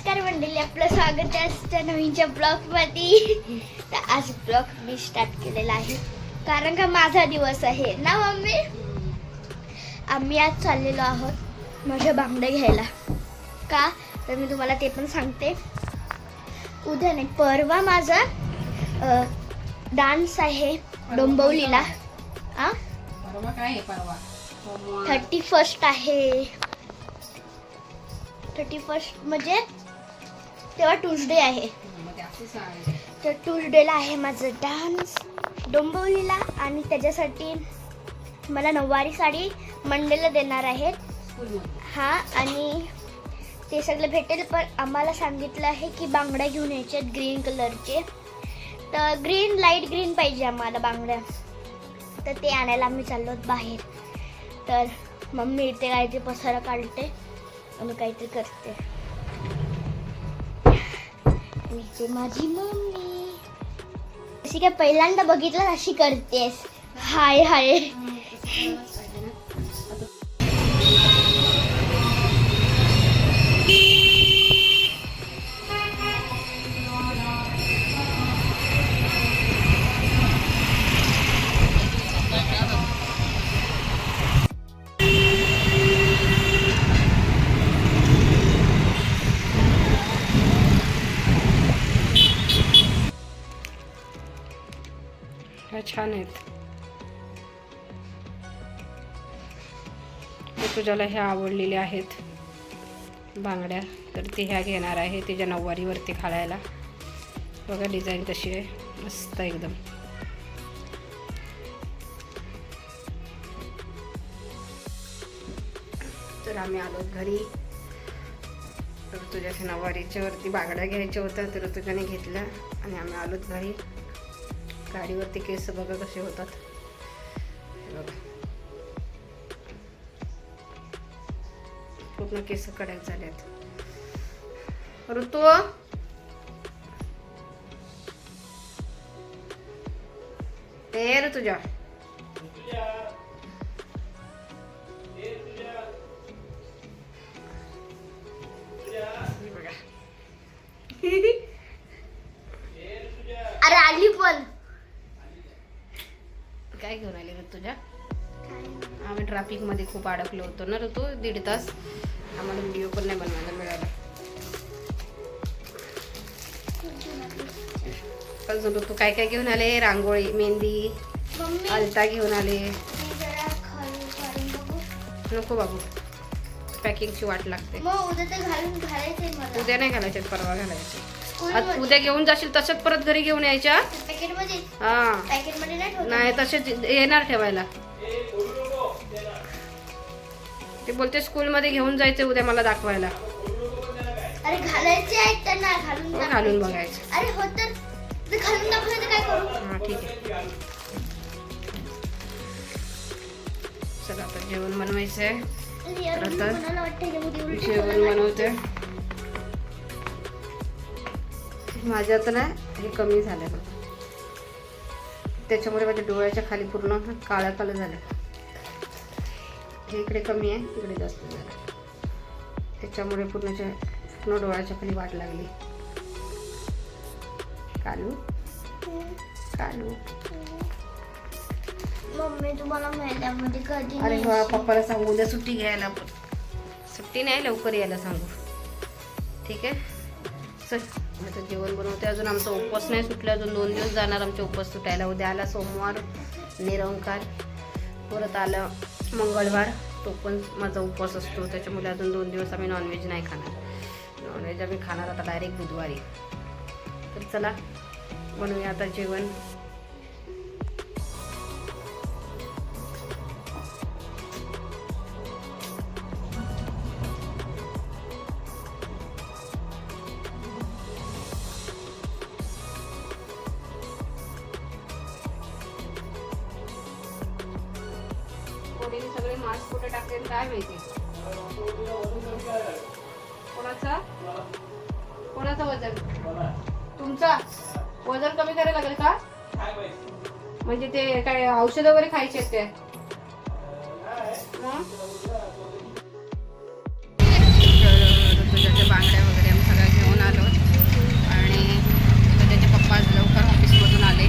नमस्कार मंडळी आपलं स्वागत आहे आजच्या नवीनच्या ब्लॉगमध्ये. तर आज ब्लॉग मी स्टार्ट केलेला आहे. कारण का माझा दिवस आहे ना मम्मी? आम्ही आज चाललेलो आहोत माझ्या बांगड्या घ्यायला. का? तर मी तुम्हाला ते पण सांगते. उद्या नाही परवा माझा डान्स आहे डोंबिवलीला. आ. थर्टी फर्स्ट आहे थर्टी फर्स्ट म्हणजे तेव्हा ट्युजडे आहे. तर ट्युजडेला आहे माझं डान्स डोंबिवलीला आणि त्याच्यासाठी मला नऊवारी साडी मंडेला देणार आहेत. हां हा आणि ते सगळं भेटेल पण आम्हाला सांगितलं आहे की बांगड्या घेऊन यायचे आहेत ग्रीन कलरचे तर ग्रीन लाइट ग्रीन पाहिजे आम्हाला बांगड्या. तर ते आणायला आम्ही चाललो आहोत बाहेर. तर मम्मी इथे काहीतरी पसारा काढते आणि काहीतरी करते. आणि माझी मम्मी अशी काय पहिल्यांदा बघितलं अशी करतेस हाय हाय ह्या छान आहेत. तुझ्याला ह्या आवडलेल्या आहेत. बांगड्या तर ती ह्या घेणार आहे तिच्या नऊवारीवरती घालायला बघा डिझाईन तशी आहे. मस्त एकदम. तर आम्ही आलो घरी. तर तुझ्या नऊवारीच्या वरती बांगड्या घ्यायच्या होत्या तर तुझ्याने घेतल्या आणि आम्ही आलोत घरी. गाडीवरती केस बघा कसे होतात. बघा. पूर्ण केस कडक झाल्यात. ऋतू. ते ऋतुजा. ट्रॅफिकमध्ये खूप अडकलो होतो ना तू दीड तास. आम्हाला व्हिडिओ पण नाही बनवायला मिळाला. अजून तू काय काय घेऊन आले? रांगोळी मेहंदी अलता घेऊन आले. नको बाबू. पॅकिंगची वाट लागते. उद्या नाही घालायचे परवा घालायचे. उद्या घेऊन जाशील तसंच परत घरी घेऊन यायच्या? हा. नाही तसेच येणार ठेवायला. ते बोलते स्कूलमध्ये घेऊन जायचे उद्या मला दाखवायला. अरे घालायचे आहेत त्यांना घालून हो, दाखवायचे. घालून बघायचं. अरे हो तर. घालून दाखवलं तर काय करू? हा ठीक आहे. चला आता जेवण बनवायचं आहे. तर जेवण बनवते. माझ्या आता ना हे कमी झालं त्याच्यामुळे माझ्या डोळ्याच्या खाली पूर्ण काळा काळा झालं हे इकडे कमी आहे इकडे जास्त झालं. त्याच्यामुळे पूर्णच्या पूर्ण डोळ्याच्या खाली वाट लागली. कालू? कालू? मम्मी तुम्हाला महिन्यामध्ये कधी अरे वा पप्पाला सांगू उद्या सुट्टी घ्यायला पण सुट्टी नाही लवकर यायला सांगू. ठीक आहे? चल आता जेवण बनवते अजून. आमचा उपवास नाही सुटला अजून दोन दिवस जाणार आमचे उपवास सुटायला. उद्या आला सोमवार निरंकार. परत आलं मंगळवार. तो पण माझा उपवास असतो. त्याच्यामुळे अजून दोन दिवस आम्ही नॉनव्हेज नाही खाणार. नॉनव्हेज आम्ही खाणार आता डायरेक्ट बुधवारी. तर चला म्हणूया आता जेवण. लागेल का? म्हणजे ते काय औषध वगैरे खायचे ते? बांगड्या वगैरे आम्ही सगळ्या घेऊन आलो. आणि पप्पा लवकर ऑफिसमधून आले.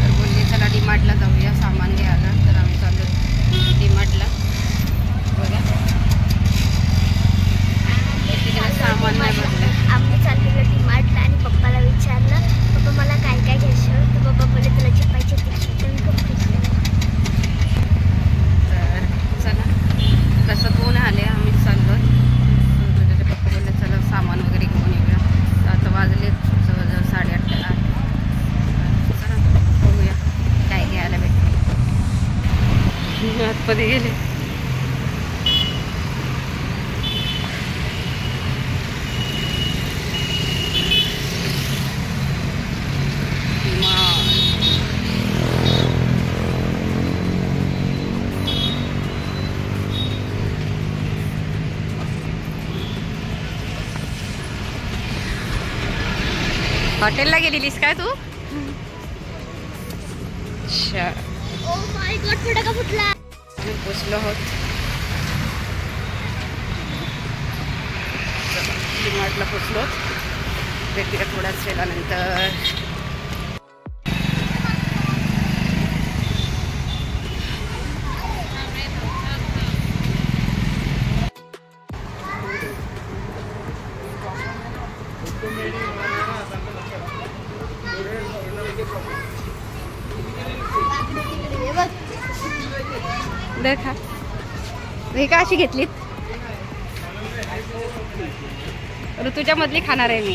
तर चला जाऊया सामान घ्यायला. तर आम्ही सामान आणि पप्पाला विचारलं पप्पा मला काय काय घ्यायचं? तर पप्पा बोलले तुला जे पाहिजे ते घे. तर मी खूप खुश झाले. तर चला कसं कोण आले आम्ही चाललो त्याचे पप्पा बोलले चला सामान वगैरे घेऊन येऊया तर आता वाजले जवळजवळ साडेआठ ते आठ चला बघूया काय घ्यायला भेटते आतमध्ये गेले हॉटेलला गेलेलीस काय तू? आम्ही पोचलो आहोत. डीमार्टला पोचलो. भेटूया थोड्याच वेळानंतर. ही का अशी घेतलीत? ऋतूच्या मधली खाणार आहे मी.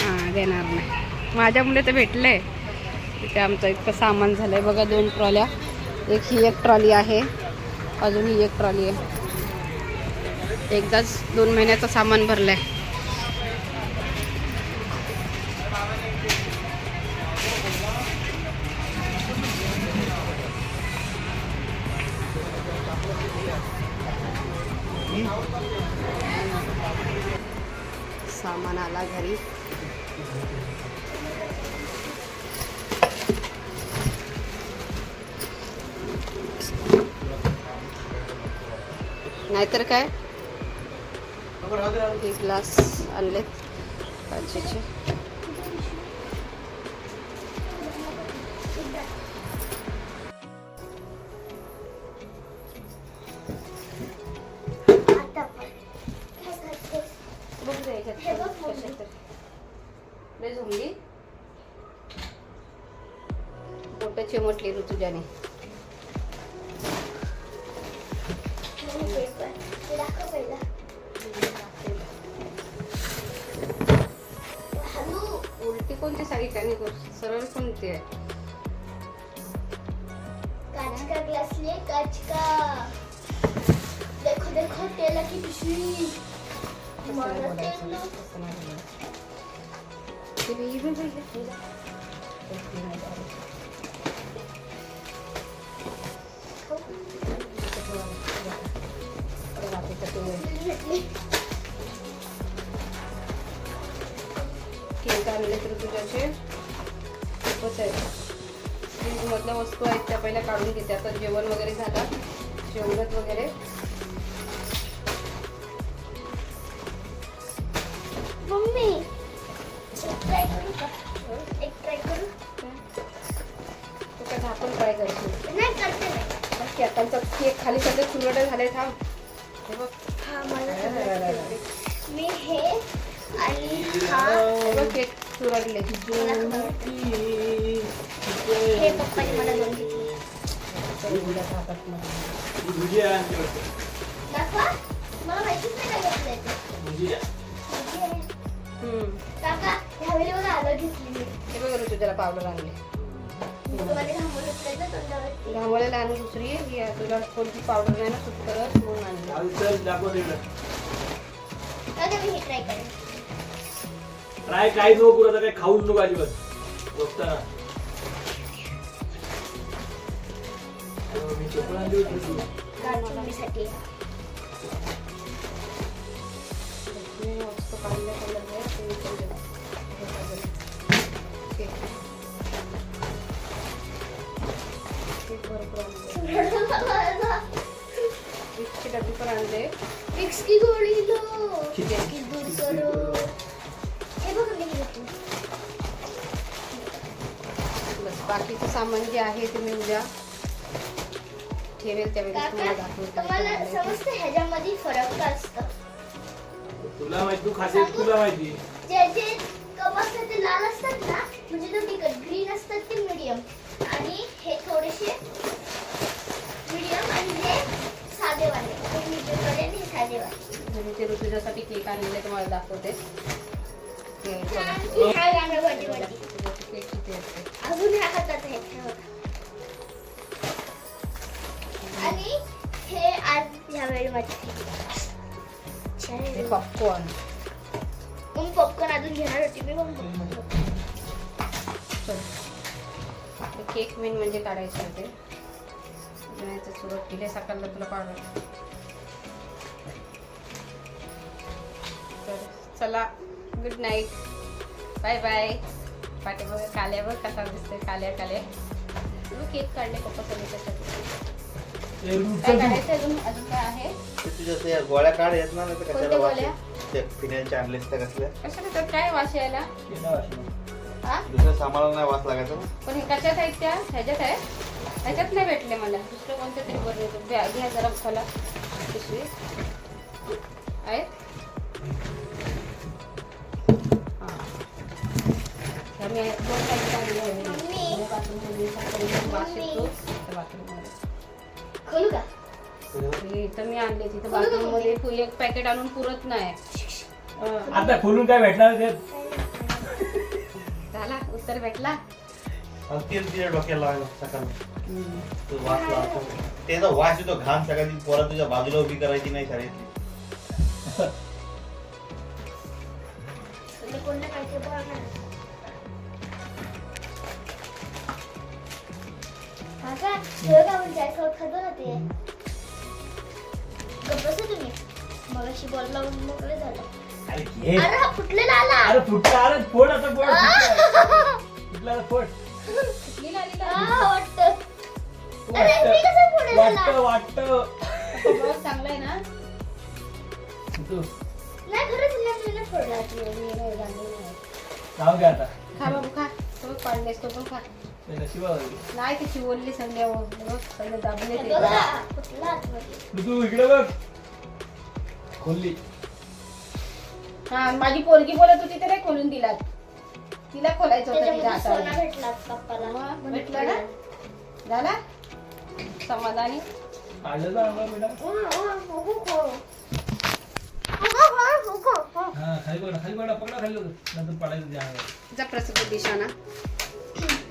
हां देणार नाही. माझ्या मुले तर भेटले तिथे आमचं इतकं सामान झालंय. बघा दोन ट्रॉल्या. एक ही एक ट्रॉली आहे. अजून ही एक ट्रॉली आहे. एकदाच दोन महिन्याचं सामान भरलंय. सामान नाहीतर काय? हे ग्लास आणलेत काचेचे आता पण. काय कोणती साडी काय नाही करू? सरळ कोणती आहे? कांच का ग्लास लिए कांच का देखो देखो तेल की पिशवी. मला तेल. ते तर आणले तर तुझ्याचे खूपच आहे मधल्या वस्तू आहेत त्या पहिल्या काढून घेते. आता जेवण वगैरे झालं. जेवणात वगैरे. मम्मी एक ट्राय करू का? एक ट्राय करू? तो काय झाकून ट्राय करशील? नाही करते नाही. बघ केकांचा केक खाली सगळे चुरडे झाले थांब हे बघ. हा मला. मी हे आणि हा केक चुरडले मला खूप आवडतं. हे पप्पाने मला दोन घेतले दाखवा मला माहितीच नाही काय घेतलंय ते. भुजिया आहे. हम्म. काका ह्यावेळी मला आलं घेतली मी हे बघ तुझ्याला पावडर आणले घामोळ्याला आणू दुसरी. तुला कोणती पावडर नाही ना सुट करत म्हणून आणली मी हे ट्राय करेन ट्राय काही नको करू आता काही खाऊ नको अजिबात बघताना मी चोपडा आणली होती तुझी. कार्टुनीसाठी मी मस्त काढले कलर आहे ते विचार दे. सगळं. केक. केक भरपूर आणले. केकची डबी पण आणले विक्स की गोळी लो की दूर करो बस बाकीचं सामान जे आहे ते मी उद्या ठेवेल त्यावेळेस तुम्हाला. समजतं ह्याच्यामध्ये फरक काय असतं? तुला माहिती तू खाते तुला माहिती. जे जे कप असतात ते लाल असतात ना म्हणजे तो तिखट ग्रीन असतात ते मिडियम आणि हे थोडेसे मिडियम आणि हे साधेवाले हे medium वाले आणि हे साधेवाले. आणि ते ऋतुजासाठी केक आणलेले तुम्हाला दाखवते. अजून ह्या हातात आहे हे बघा. आणि हे आज ह्यावेळी माझी ते पॉपकॉर्न मग पॉपकॉर्न अजून घेणार होती मी मग popcorn. केक मेन म्हणजे काढायचे होते नाही तर सुरुवात केली सकाळला तुला काढायचं तर चला गुड नाईट बाय बाय पाठीमागे काल्या बघ कसा दिसतोय काल्या काल्या. तुम्ही केक काढले पप्पा सगळे काय तू. काढायचं अजून अजून काय आहे? ते तुझ्या गोळ्या काढ येत ना कशाला गोळ्या? ते आणलेस कसल्या कशाला तर काय वास यायला? ये ना वाशी. हा दुसऱ्या सामानाला नाही वास लागायचा पण हे कशात आहेत त्या? ह्याच्यात आहे? ह्याच्यात नाही भेटले मला. दुसरं कोणत्या तरी बरं घ्या जरा खोला. पिशवी. आहेत? मी दोन packet आणले आहे. मम्मी. ह्या बाथरूममध्ये सकाळी वास मम्मी. येतो. त्या बाथरूममध्ये. खोलू का? हे इथं मी आणले तिथं बाथरूममध्ये एक पॅकेट आणून पुरत नाही. अं, आता खोलून काय भेटणार ते? झाला उत्तर भेटला? तेल तिच्या डोक्याला सकाळी. तो वास लावायचा त्याचा वास येतो घाम सगळ्याची पोरा तुझ्या बाजूला उभी करायची नाही शाळेतली. तुम्ही. मगाशी बॉल लावून मोकळे झालं. अरे घे. अरे हा फुटलेला आला. अरे फुटला अरे फोड आता फोड. फुटला आता फोड. लीला, लीला. आ, वाटतं. अरे मी कसं पुढे वाटत झाला? वाटत बॉस चांगला आहे ना? तू. नाही खरंच नाही मी नाही फोडला. मी नाही जाणली नाही. जाऊ दे आता. खा बाबू खा. तो पाडलेस तो पण खा. नाही संध्या सगळे दाबले ते बघा फुटला आतमध्ये. तू इकडे बघ खोलली हा माझी पोरगी बोलत होती ते नाही खोलून दिला तिला खोलायचं होतं सोना हाताने भेटला पप्पाला भेटला? झाला समाधानी ना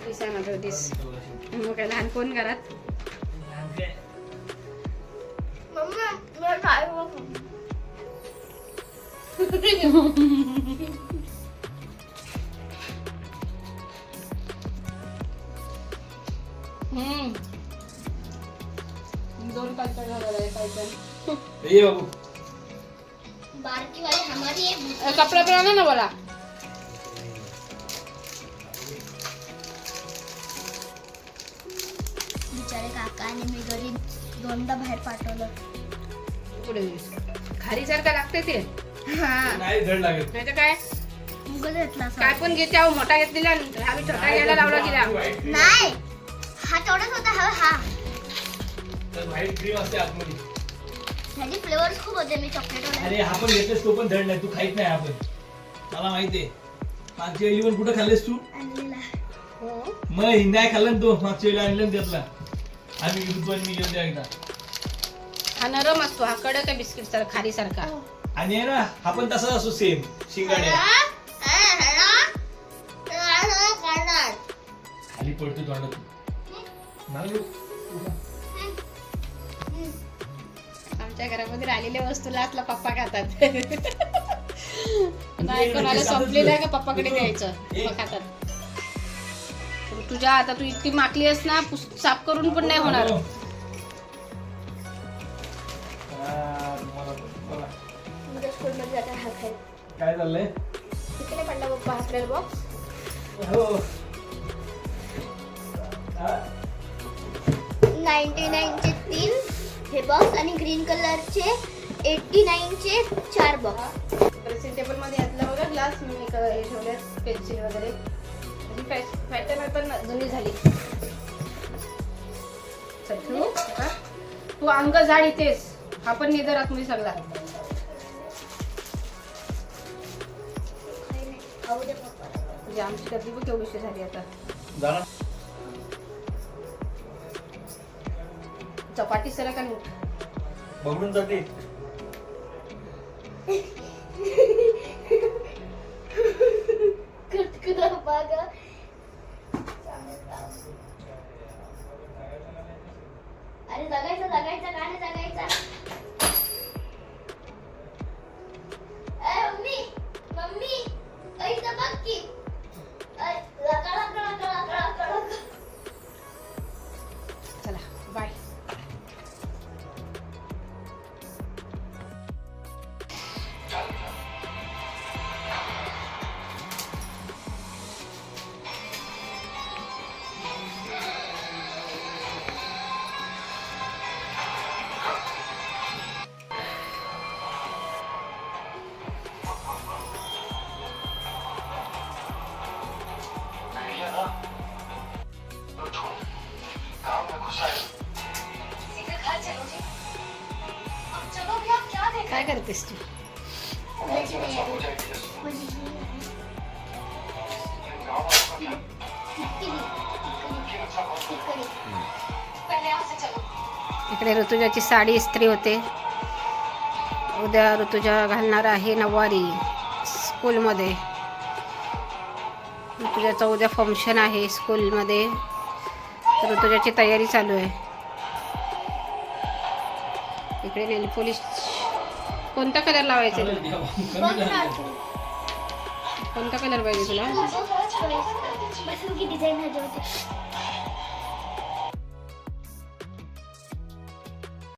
हो, हा दिशाना दिशाना जो दिस मग काय लहान कोण घरात दोन पाच आहे बारकी वाली हमारी है कपडा पण ना बोला बिचारे काका आणि मी घरी दोनदा बाहेर पाठवलं. पुढे खारी सारखा लागते ते. हा. नाही धड लागेल नाही तर काय? मुगल घेतला काय पण घेते अहो मोठा घेतलेला आम्ही छोटा घ्यायला लावला तिला. नाही हा तेवढाच होता हा हा. व्हाईट क्रीम असते आतमध्ये. ह्याचे फ्लेवर्स खूप होते मी चॉकलेट वाला. अरे हा पण घेतलेस तो पण धड नाही तू खाईत नाही आपण मला माहितीये मागच्या वेळी पण कुठं खाल्लेस तू? आणलेला. मग नाही खाल्ला ना तो मागच्या वेळी आणलं ना त्यातला. आम्ही ऋतू आणि मी तेव्हा एकदा. हा नरम असतो हा कडक आहे बिस्किट सारखा खारी सारखा आणि आहे ना हा पण तसाच असतो सेम शिंगाड्या खाली पडतो तोंडात. नाही आमच्या घरामध्ये राहिलेल्या वस्तूला असला पप्पा खातात. नाही कोणाला संपलेलं आहे का पप्पाकडे द्यायचं? मग खातात. तुझ्या आता तू इतकी माकली आहेस ना साफ करून पण नाही होणार. हा, हा काय चाललंय किती नाही पडला पप्पा आपल्याला बॉक्स? नाईन्टी नाईनचे तीन हे बॉक्स आणि ग्रीन कलरचे एट्टी नाईनचे चार बॉक्स ड्रेसिंग टेबलमध्ये घातला बघा ग्लास मी हे ठेवले पेन्सिल वगैरे. जुनी झाली का तू अंग झाड इथेस हा पण आतमध्ये सगळा. म्हणजे आमची पण बघ विषय झाली आता. चपाटी सरा का नाही बघून जाते इकडे ऋतुजाची साडी इस्त्री होते. उद्या ऋतुजा घालणार आहे नववारी स्कूलमध्ये. ऋतुजाचं उद्या फंक्शन आहे स्कूलमध्ये. ऋतुजाची तयारी चालू आहे. इकडे नेलपोलिश कोणता कलर लावायचा कोणता कलर पाहिजे तुला?